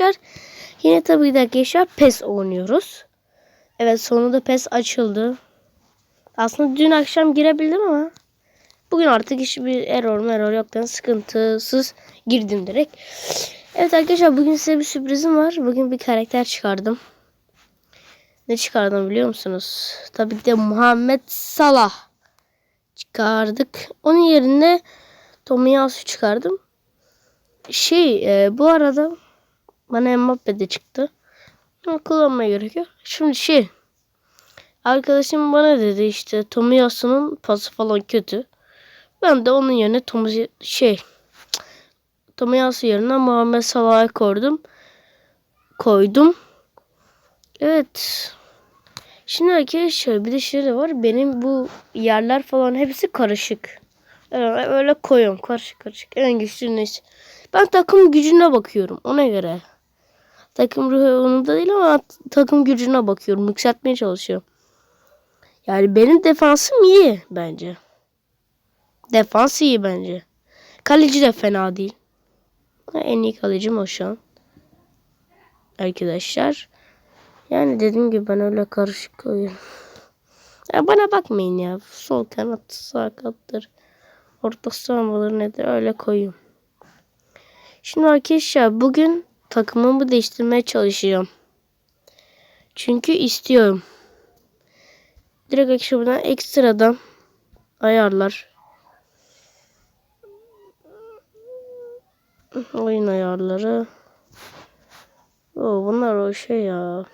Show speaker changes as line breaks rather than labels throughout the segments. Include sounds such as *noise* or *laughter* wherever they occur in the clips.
arkadaşlar. Yine tabii ki arkadaşlar PES oynuyoruz. Evet sonunda PES açıldı. Aslında dün akşam girebildim ama bugün artık hiçbir error error yoktan sıkıntısız girdim direkt. Evet arkadaşlar bugün size bir sürprizim var. Bugün bir karakter çıkardım. Ne çıkardım biliyor musunuz? Tabii ki de Muhammed Salah çıkardık. Onun yerine Tomiyasu çıkardım. Şey e, bu arada bana Mbappe de çıktı. Ama kullanmaya gerek yok. Şimdi şey arkadaşım bana dedi işte Tomiyasu'nun pası falan kötü. Ben de onun yerine Tomi şey Tomiyasu yerine Muhammed Salah'ı koydum. Koydum. Evet. Şimdi arkadaşlar bir de şöyle var. Benim bu yerler falan hepsi karışık. Öyle, öyle koyuyorum. Karışık karışık. En güçlü neyse. Ben takım gücüne bakıyorum. Ona göre. Takım ruhu onun da değil ama takım gücüne bakıyorum. Yükseltmeye çalışıyorum. Yani benim defansım iyi bence. Defans iyi bence. Kaleci de fena değil. En iyi kalecim o şu an. Arkadaşlar. Yani dediğim gibi ben öyle karışık koyuyorum. Ya bana bakmayın ya. Sol kanat, sağ kanattır. Orta saha nedir öyle koyuyorum. Şimdi arkadaşlar bugün takımımı değiştirmeye çalışacağım. Çünkü istiyorum. Direkt buradan ekstradan ayarlar. Oyun ayarları. Oo, bunlar o şey ya.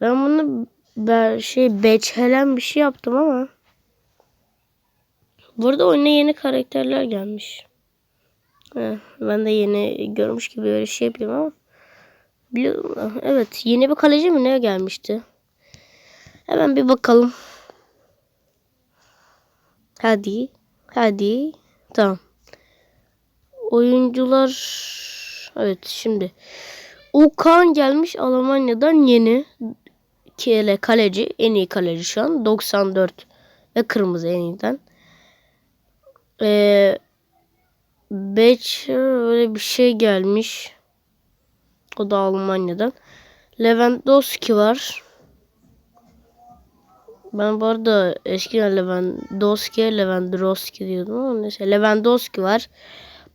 Ben bunu ben şey beçhelen bir şey yaptım ama. Burada oyuna yeni karakterler gelmiş. Heh, ben de yeni görmüş gibi öyle şey yapıyorum ama. Biliyorum. Evet yeni bir kaleci mi ne gelmişti? Hemen bir bakalım. Hadi. Hadi. Tamam. Oyuncular. Evet şimdi. Okan gelmiş Almanya'dan yeni. Kele kaleci. En iyi kaleci şu an. 94 ve kırmızı en iyiden. Ee, Becher öyle bir şey gelmiş. O da Almanya'dan. Lewandowski var. Ben bu arada eskiden Lewandowski, Lewandowski diyordum ama neyse. Lewandowski var.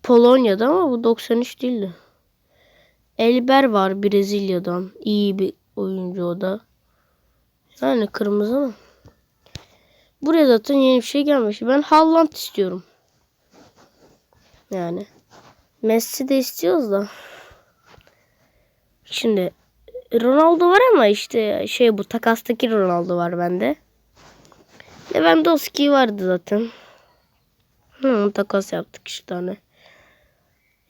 Polonya'da ama bu 93 değildi. Elber var Brezilya'dan. İyi bir oyuncu o da. Yani kırmızı mı? Buraya zaten yeni bir şey gelmiş. Ben Haaland istiyorum. Yani. Messi de istiyoruz da. Şimdi Ronaldo var ama işte şey bu takastaki Ronaldo var bende. Lewandowski vardı zaten. Hı, takas yaptık işte tane.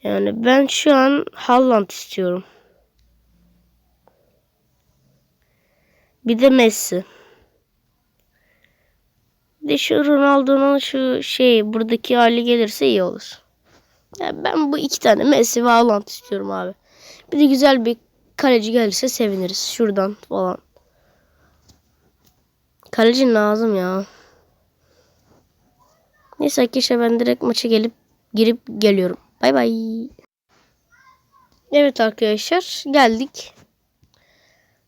Yani ben şu an Haaland istiyorum. Bir de Messi. Bir de şu Ronaldo'nun şu şey buradaki hali gelirse iyi olur. Yani ben bu iki tane Messi ve Haaland istiyorum abi. Bir de güzel bir kaleci gelirse seviniriz. Şuradan falan. Kaleci lazım ya. Neyse arkadaşlar ben direkt maça gelip girip geliyorum. Bay bay. Evet arkadaşlar geldik.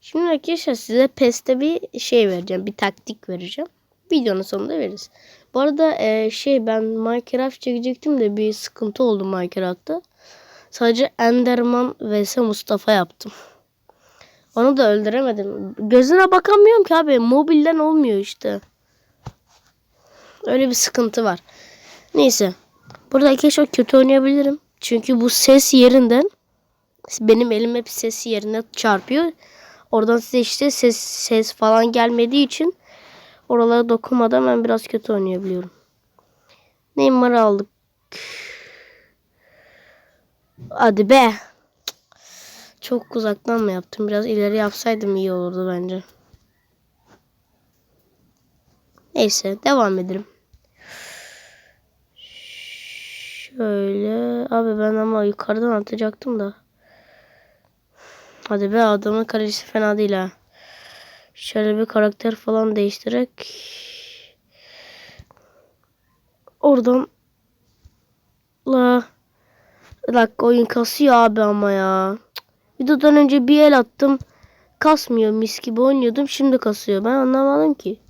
Şimdi arkadaşlar size PES'te bir şey vereceğim. Bir taktik vereceğim. Videonun sonunda veririz. Bu arada e, şey ben Minecraft çekecektim de bir sıkıntı oldu Minecraft'ta. Sadece Enderman vs Mustafa yaptım. Onu da öldüremedim. Gözüne bakamıyorum ki abi. Mobilden olmuyor işte. Öyle bir sıkıntı var. Neyse. Burada arkadaşlar kötü oynayabilirim. Çünkü bu ses yerinden benim elim hep ses yerine çarpıyor. Oradan size işte ses ses falan gelmediği için oralara dokunmadan ben biraz kötü oynayabiliyorum. Neymar'ı aldık. Hadi be. Çok uzaktan mı yaptım? Biraz ileri yapsaydım iyi olurdu bence. Neyse devam edelim. Şöyle. Abi ben ama yukarıdan atacaktım da. Hadi be adamın kalecisi fena değil ha. Şöyle bir karakter falan değiştirerek. Oradan la Bir dakika oyun kasıyor abi ama ya. Videodan önce bir el attım. Kasmıyor mis gibi oynuyordum. Şimdi kasıyor. Ben anlamadım ki.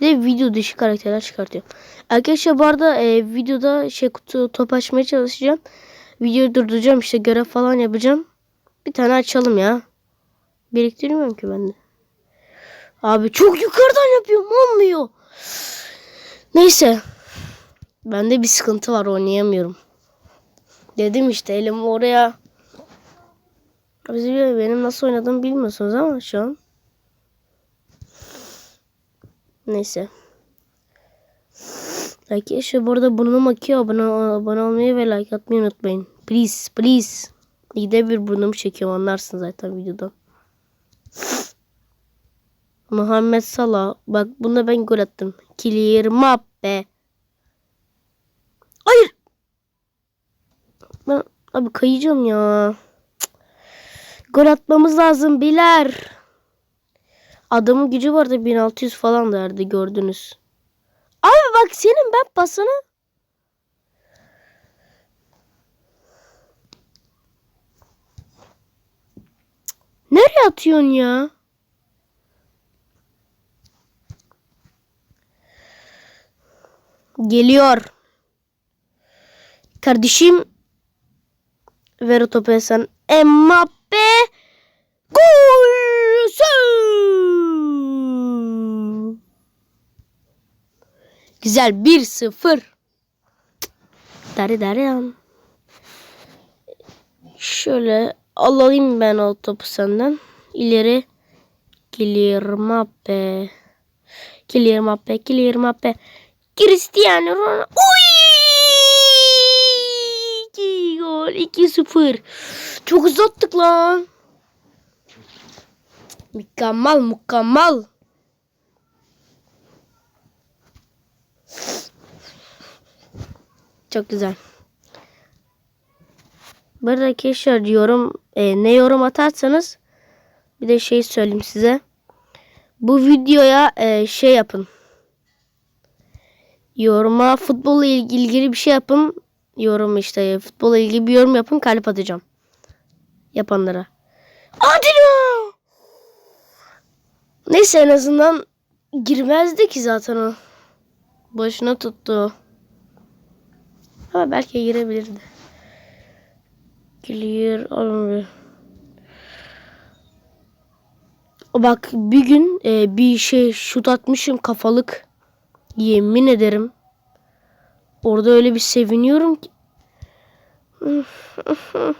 Bir de video dışı karakterler çıkartıyor. Arkadaşlar bu arada e, videoda şey kutu top açmaya çalışacağım. Videoyu durduracağım işte görev falan yapacağım. Bir tane açalım ya. Biriktirmiyorum ki ben de. Abi çok yukarıdan yapıyorum olmuyor. Neyse. Bende bir sıkıntı var oynayamıyorum. Dedim işte elim oraya. Benim nasıl oynadığımı bilmiyorsunuz ama şu an. Neyse. Arkadaşlar bu arada burnum akıyor. Abone, abone olmayı ve like atmayı unutmayın. Please please. İkide bir burnumu çekiyorum anlarsın zaten videoda. Muhammed Salah. Bak bunda ben gol attım. Clear Mbappe. Hayır. Ben abi kayacağım ya. Gol atmamız lazım biler. Adamın gücü vardı 1600 falan derdi gördünüz. Abi bak senin ben pasını Nereye atıyorsun ya? Geliyor. Kardeşim. Ver o topu sen. Mbappe. Gol. Güzel 1-0. Dari dari. Şöyle alayım ben o topu senden. İleri. Kilir Mbappe. Kilir Mbappe. Kilir Mbappe. Cristiano Ronaldo. Uy! 2 gol 2-0. Çok uzattık lan. Mükemmel mükemmel. Çok güzel. Bu arada arkadaşlar yorum e, ne yorum atarsanız bir de şey söyleyeyim size. Bu videoya e, şey yapın. Yoruma futbolla ilgili, bir şey yapın. Yorum işte futbolla ilgili bir yorum yapın kalp atacağım. Yapanlara. Hadi ya! Neyse en azından girmezdi ki zaten o. Başına tuttu. Ama belki girebilirdi. Clear alındı. Bak bir gün e, bir şey şut atmışım kafalık. Yemin ederim. Orada öyle bir seviniyorum ki. *laughs*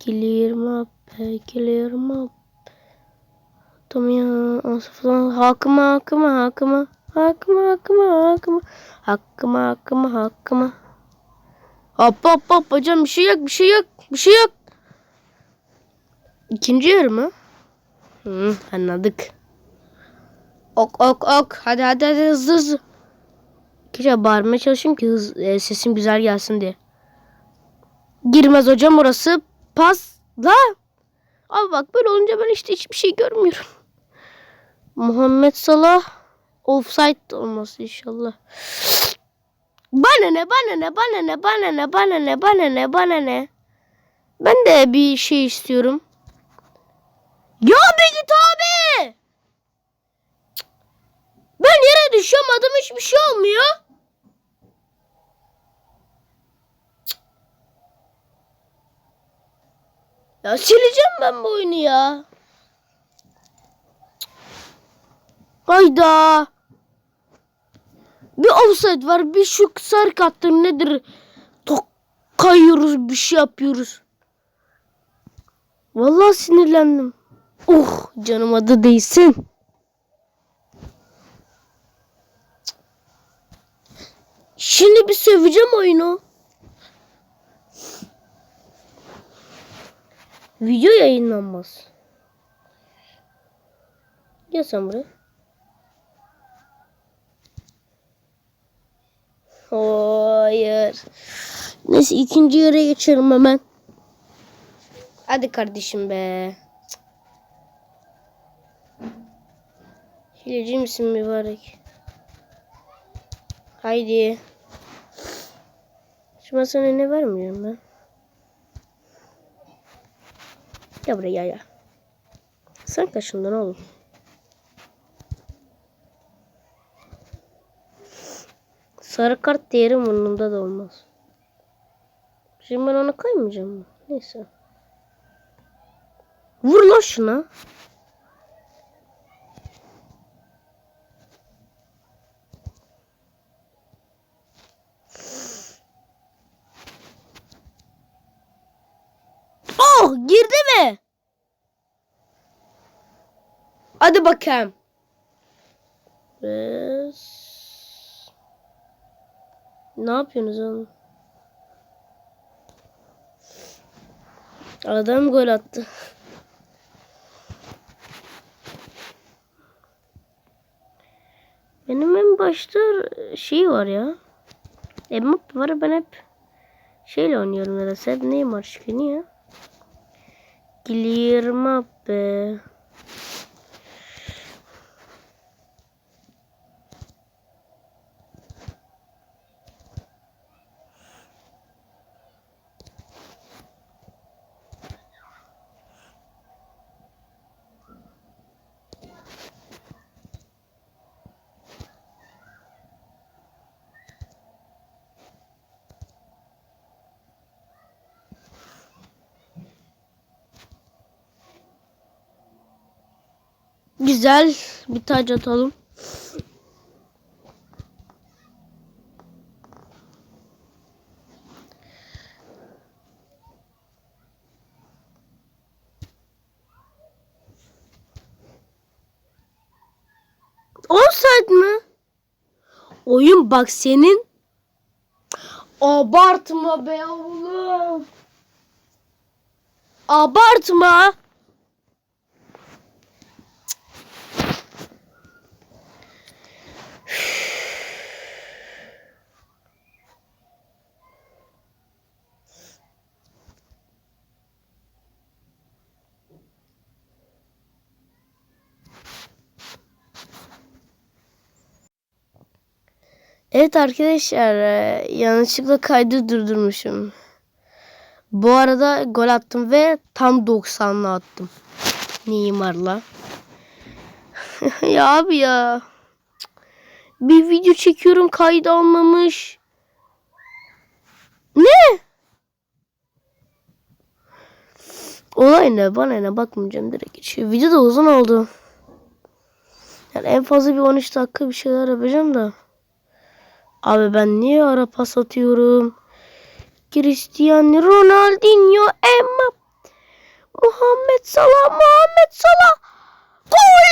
Clear map, clear map. Tamam ya. Falan. Hakkıma, hakkıma, hakkıma. Hakkıma, hakkıma, hakkıma. Hakkıma, hakkıma, hakkıma. Hop hop hop hocam bir şey yok, bir şey yok, bir şey yok. İkinci yarı mı? Hı, anladık. Ok ok ok. Hadi hadi hadi hızlı hızlı. Kişi bağırmaya çalışayım ki hız, e, sesim güzel gelsin diye. Girmez hocam orası. Pas. La. Abi bak böyle olunca ben işte hiçbir şey görmüyorum. Muhammed Salah offside olması inşallah. Bana ne bana ne bana ne bana ne bana ne bana ne bana ne. Ben de bir şey istiyorum. Ya be git abi. Ben yere düşüyorum adım hiçbir şey olmuyor. Ya sileceğim ben bu oyunu ya. Hayda. Bir offside var bir şu sarı karttır nedir? Tok kayıyoruz bir şey yapıyoruz. Vallahi sinirlendim. Oh canım adı değilsin. Şimdi bir söveceğim oyunu. Video yayınlanmaz. Gel sen buraya. Hayır. Neyse ikinci yere geçelim hemen. Hadi kardeşim be. Hileci misin mübarek? Haydi. Şimdi ben sana ne vermiyorum ben. Gel buraya ya. Sen kaşındın oğlum. Sarı kart değeri burnumda da olmaz. Şimdi ben onu kaymayacağım mı? Neyse. Vur lan şuna. Girdi mi? Hadi bakayım. Beş. Ne yapıyorsunuz oğlum? Adam gol attı. Benim en başta şey var ya. Mbappe var ben hep şeyle oynuyorum nedense. Hep Neymar çıkıyor niye? Mbappe. Güzel bir taç atalım. Offside mi? Oyun bak senin. Abartma be oğlum. Abartma. Evet arkadaşlar e, yanlışlıkla kaydı durdurmuşum. Bu arada gol attım ve tam 90'la attım. Neymar'la. *laughs* ya abi ya. Bir video çekiyorum kaydı almamış. Ne? Olay ne? Bana ne? Bakmayacağım direkt geçiyor. Video da uzun oldu. Yani en fazla bir 13 dakika bir şeyler yapacağım da. Abi ben niye ara pas atıyorum? Cristiano Ronaldinho Emma Muhammed Salah Muhammed Salah Gol!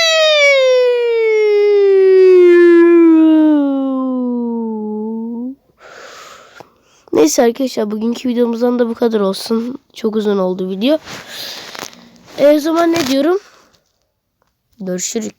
Neyse arkadaşlar bugünkü videomuzdan da bu kadar olsun. Çok uzun oldu video. E, o zaman ne diyorum? Görüşürüz.